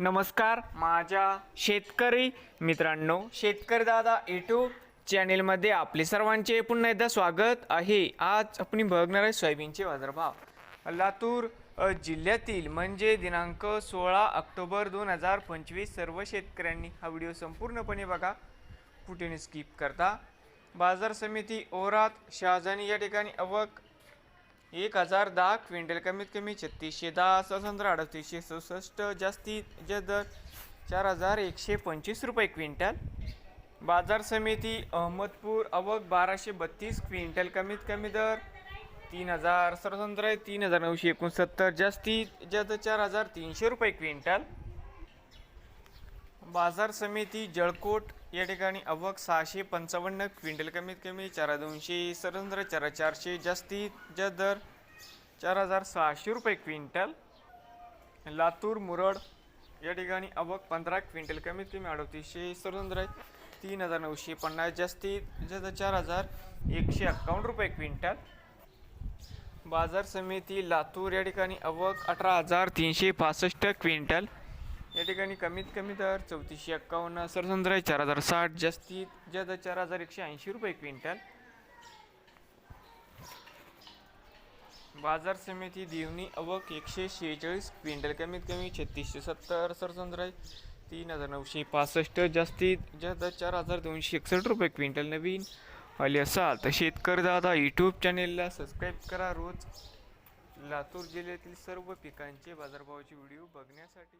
नमस्कार माझ्या शेतकरी मित्रांनो शेतकरी दादा यूट्यूब चॅनेलमध्ये आपले सर्वांचे पुन्हा एकदा स्वागत आहे. आज आपण बघणार आहे सोयाबीनचे बाजारभाव. लातूर जिल्ह्यातील म्हणजे दिनांक सोळा ऑक्टोबर दोन हजार पंचवीस सर्व शेतकऱ्यांनी हा व्हिडिओ संपूर्णपणे बघा. कुठे स्किप करता. बाजार समिती ओरात शहाजानी या ठिकाणी अवक एक हजार दहा क्विंटल कमीत कमी छत्तीसशे दहा स्वतंत्र अडतीसशे सदुसष्ट जास्तीत जास्त दर चार हजार एकशे पंचवीस रुपये क्विंटल. बाजार समिती अहमदपूर अवक बाराशे बत्तीस क्विंटल कमीत कमी दर. तीन हजार स्वतंत्र तीन हजार नऊशे एकोणसत्तर जास्तीत जास्त चार हजार तीनशे रुपये क्विंटल. बाजार समिती जळकोट या ठिकाणी अवक सहाशे पंचावन्न क्विंटल कमीत कमी चारा दोनशे सरंद्र चारा चारशे जास्तीत जास्त दर चार हजार सहाशे रुपये क्विंटल. लातूर मुरड या ठिकाणी अवक पंधरा क्विंटल कमीत कमी अडतीसशे सरंद्र तीन हजार नऊशे पन्नास जास्तीत जास्त चार हजार एकशे अक्कावन्न रुपये क्विंटल. बाजार समिती लातूर या ठिकाणी अवक अठरा हजार तीनशे पासष्ट क्विंटल. या ठिकाणी कमीत कमी दर चौतीसशे एक्कावन्न सरसंद्र चार हजार साठ जास्तीत जद चार हजार एकशे ऐंशी रुपये क्विंटल. बाजार समिती देवणी अवक एकशे शेहेचाळीस क्विंटल कमीत कमी छत्तीसशे सत्तर सरसंद्राय तीन हजार नऊशे पासष्ट जास्तीत जास्त चार हजार दोनशे एकसष्ट रुपये क्विंटल नवीन आले असाल तर शेतकरी दादा यूट्यूब चॅनेलला सबस्क्राईब करा. रोज लातूर जिल्ह्यातील सर्व पिकांचे बाजारभावाचे व्हिडिओ बघण्यासाठी.